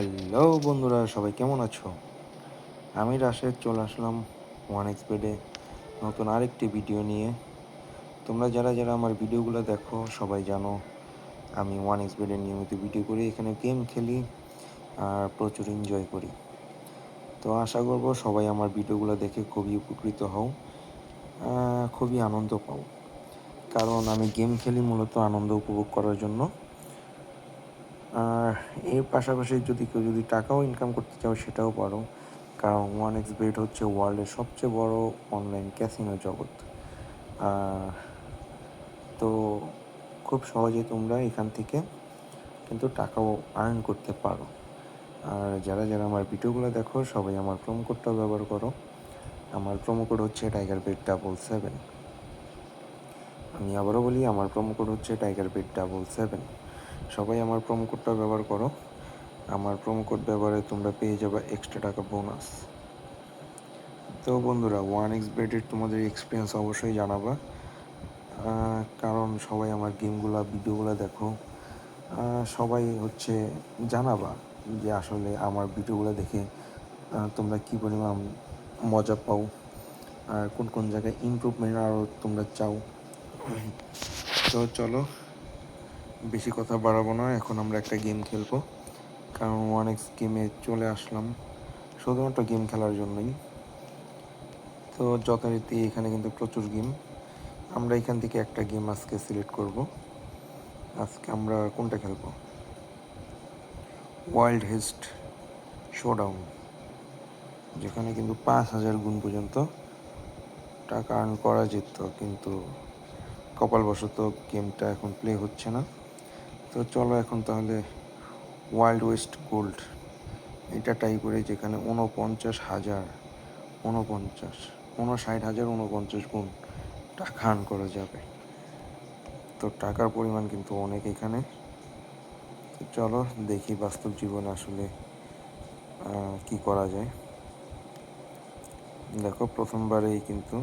Hello বন্ধুরা, সবাই কেমন আছো? আমি রাশেদ, চলে আসলাম ওয়ান এক্সপেডে নতুন আরেকটি ভিডিও নিয়ে। তোমরা যারা যারা আমার ভিডিওগুলো দেখো, সবাই জানো আমি ওয়ান এক্সপেডে নিয়মিত ভিডিও করি, এখানে গেম খেলি আর প্রচুর এনজয় করি। তো আশা করব সবাই আমার ভিডিওগুলো দেখে খুবই উপকৃত হও খুবই আনন্দ পাও। কারণ আমি গেম খেলি মূলত আনন্দ উপভোগ করার জন্য। আর এর পাশাপাশি যদি কেউ যদি টাকাও ইনকাম করতে চাও সেটাও পারো। কারণ ওয়ান এক্স বেট হচ্ছে ওয়ার্ল্ডের সবচেয়ে বড় অনলাইন ক্যাসিনো জগৎ। তো খুব সহজে তোমরা এখান থেকে কিন্তু টাকাও আর্ন করতে পারো। আর যারা যারা আমার ভিডিওগুলো দেখো, সবাই আমার প্রোমো কোডটা ব্যবহার করো। আমার প্রোমো কোড হচ্ছে টাইগার বেট ডাবল সেভেন আমি আবারও বলি, আমার প্রোমো কোড হচ্ছে টাইগার বেট ডাবল সেভেন সবাই আমার প্রোমো কোডটা ব্যবহার করো। আমার প্রোমো কোড ব্যবহারে তোমরা পেয়ে যাবে এক্সট্রা টাকা বোনাস তো বন্ধুরা ওয়ান এক্স বেডের তোমাদের এক্সপিরিয়েন্স অবশ্যই জানাবা। কারণ সবাই আমার গেমগুলো ভিডিওগুলো দেখো। সবাই হচ্ছে জানাবা যে আসলে আমার ভিডিওগুলো দেখে তোমরা কী পরিমাণ মজা পাও। আর কোন কোন জায়গায় ইমপ্রুভমেন্ট আরও তোমরা চাও। তো চলো বেশি কথা বাড়াবো না, এখন আমরা একটা গেম খেলব। কারণ ওয়ান এক্স গেমে চলে আসলাম। শুধুমাত্র গেম খেলার জন্যই। তো যথারীতি এখানে কিন্তু প্রচুর গেম আমরা এখান থেকে একটা গেম আজকে সিলেক্ট করব। আজকে আমরা কোনটা খেলব? ওয়াইল্ড হেস্ট শোডাউন যেখানে কিন্তু পাঁচ হাজার গুণ পর্যন্ত টাকা আর্ন করা যেত, কিন্তু কপালবশত গেমটা এখন প্লে হচ্ছে না। তো চলো এখন তাহলে ওয়াইল্ড ওয়েস্ট গোল্ড এটা ট্রাই করে যেখানে উনপঞ্চাশ হাজার উনপঞ্চাশ উনষাট হাজার উনপঞ্চাশ গুণ টাকা আর্ন করা যাবে। তো টাকার পরিমাণ কিন্তু অনেক এখানে। চলো দেখি বাস্তব জীবন আসলে কি করা যায়। দেখো প্রথমবারেই কিন্তু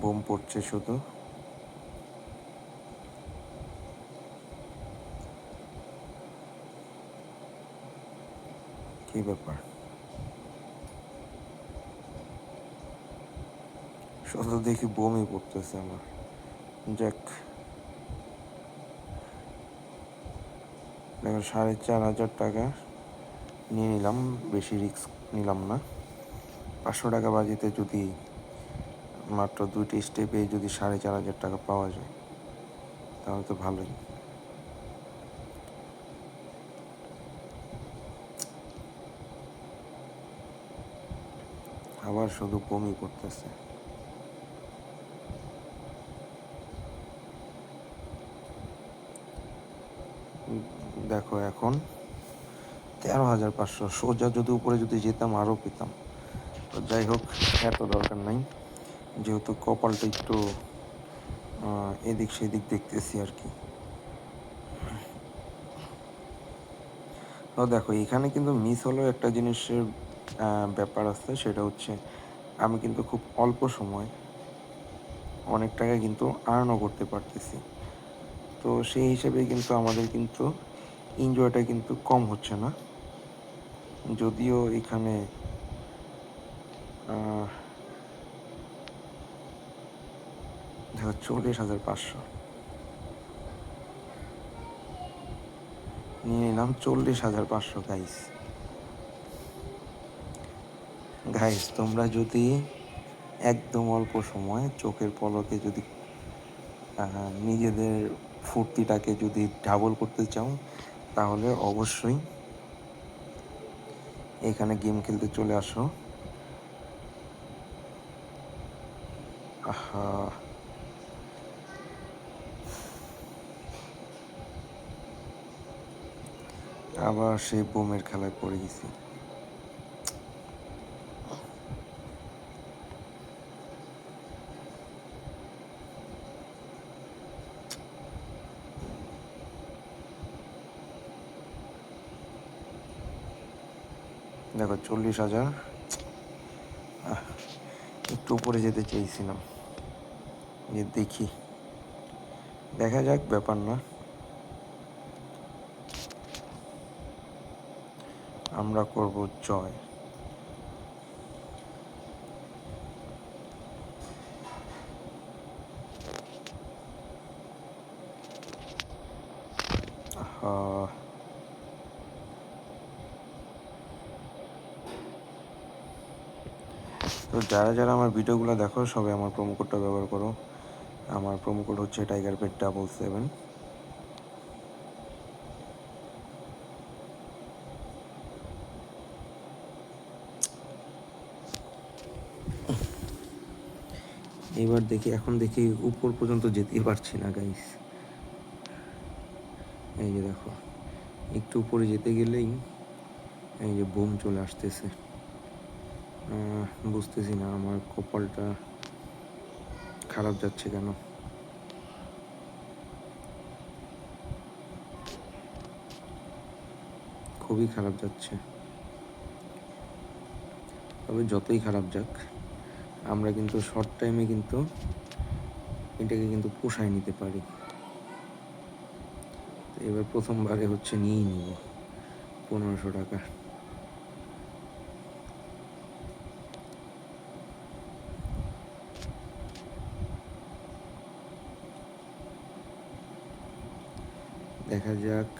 বোম পড়ছে শুধু। কি ব্যাপার। শুধু দেখি বমি পড়তেছে আমার। যাক। দেখো, সাড়ে চার হাজার টাকা নিয়ে নিলাম। বেশি রিস্ক নিলাম না। পাঁচশো টাকা বাজিতে যদি মাত্র দুইটি স্টেপে যদি সাড়ে চার হাজার টাকা পাওয়া যায়, তাহলে তো ভালোই। আবার শুধু কমই করতেছে। দেখো এখন তেরো হাজার পাঁচশো। সোজা যদি উপরে যদি যেতাম আরও পেতাম। তো যাই হোক, এত দরকার নাই। যেহেতু কপালটা একটু এদিক সেদিক দেখতেছি আর কি। তো দেখো, এখানে কিন্তু মিস হলেও একটা জিনিসের ব্যাপার আছে, সেটা হচ্ছে আমি কিন্তু খুব অল্প সময় অনেক টাকা কিন্তু আর্নও করতে পারতেছি। তো সেই হিসেবে কিন্তু আমাদের কিন্তু এনজয়টা কিন্তু কম হচ্ছে না। যদিও এখানে চল্লিশ হাজার পাঁচশো। নিয়ে নিলাম চল্লিশ হাজার পাঁচশো গাইস গাইস তোমরা যদি একদম অল্প সময় চোখের পলকে যদি নিজেদের ফুর্তিটাকে যদি ডাবল করতে চাও, তাহলে অবশ্যই এখানে গেম খেলতে চলে আসো। আবার সেই বোমের খেলায় পড়ে গেছি। দেখো চল্লিশ হাজার। একটু উপরে যেতে চেয়েছিলাম। যে দেখি। দেখা যাক ব্যাপার না। আমরা করব জয়। আহ, যারা যারা আমার ভিডিওগুলো দেখো, সবাই আমার প্রোমো কোডটা ব্যবহার করো। আমার প্রোমো কোড হচ্ছে টাইগার পেট ডাবল সেভেন এবার দেখি, এখন দেখি উপর পর্যন্ত যেতেই পারছি না গাইস এই যে দেখো, একটু উপরে যেতে গেলেই এই যে বোম চলে আসতেছে। বুঝতেছি না, আমার কপালটা খারাপ যাচ্ছে কেন? খুবই খারাপ যাচ্ছে। তবে যতই খারাপ যাক, আমরা কিন্তু শর্ট টাইমে কিন্তু এটাকে কিন্তু পোষায় নিতে পারি। এবার প্রথমবারে হচ্ছে নিয়েই নিব, পনেরোশো টাকা। দেখা যাক।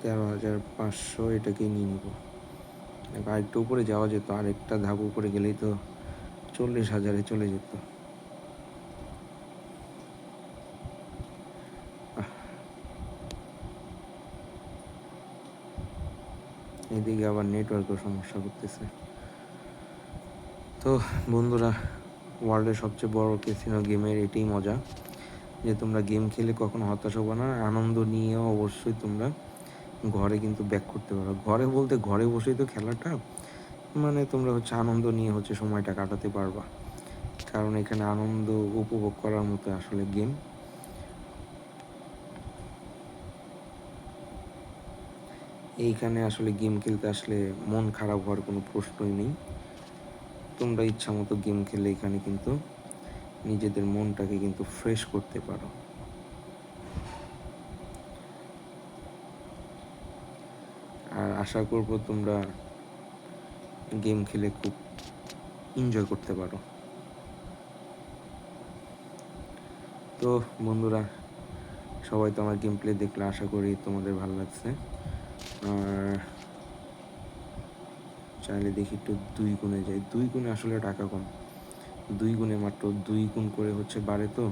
তেরো হাজার পাঁচশো এটাকেই নিয়ে নিব। আরেকটু উপরে যাওয়া যেত, আরেকটা ধাপ উপরে গেলেই তো চল্লিশ হাজারে চলে যেত। এদিকে আবার নেটওয়ার্কের সমস্যা করতেছে। তো বন্ধুরা ওয়ার্ল্ডের সবচেয়ে বড় ক্যাসিনো গেমের এটাই মজা। যে তোমরা গেম খেলে কখনো হতাশ হবে না আনন্দ নিয়েও অবশ্যই তোমরা ঘরে কিন্তু ব্যাক করতে পারো। ঘরে বলতে ঘরে বসেই তো খেলাটা মানে তোমরা হচ্ছে আনন্দ নিয়ে হচ্ছে সময়টা কাটাতে পারবা। কারণ এখানে আনন্দ উপভোগ করার মতো আসলে গেম এইখানে আসলে গেম খেলতে আসলে মন খারাপ হওয়ার কোনো প্রশ্নই নেই। তোমরা ইচ্ছা মতো গেম খেলে এখানে কিন্তু নিজেদের মনটাকে কিন্তু ফ্রেশ করতে পারো। আর আশা করব তোমরা গেম খেলে খুব এনজয় করতে পারো। তো বন্ধুরা, সবাই তো আমার গেম প্লে দেখলে আশা করি তোমাদের ভালো লাগছে। আর চাইলে দেখি একটু দুই গুণে যাই। দুই গুণে আসলে টাকা কম। দুই গুণে মাত্র দুই গুণ করে হচ্ছে বাড়ে তো।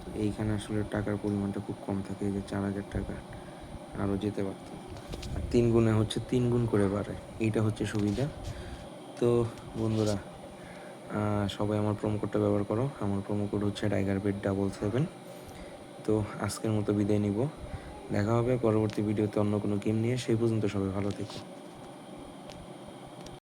তো এইখানে আসলে টাকার পরিমাণটা খুব কম থাকে, এই যে চার হাজার টাকা আরও যেতে পারত। আর তিন গুণে হচ্ছে তিন গুণ করে বাড়ে, এইটা হচ্ছে সুবিধা। তো বন্ধুরা সবাই আমার প্রোমো কোডটা ব্যবহার করো। আমার প্রোমো কোড হচ্ছে টাইগার বেড ডাবল সেভেন তো আজকের মতো বিদায় নিব। দেখা হবে পরবর্তী ভিডিওতে অন্য কোনো গেম নিয়ে, সেই পর্যন্ত সবাই ভালো থেকো।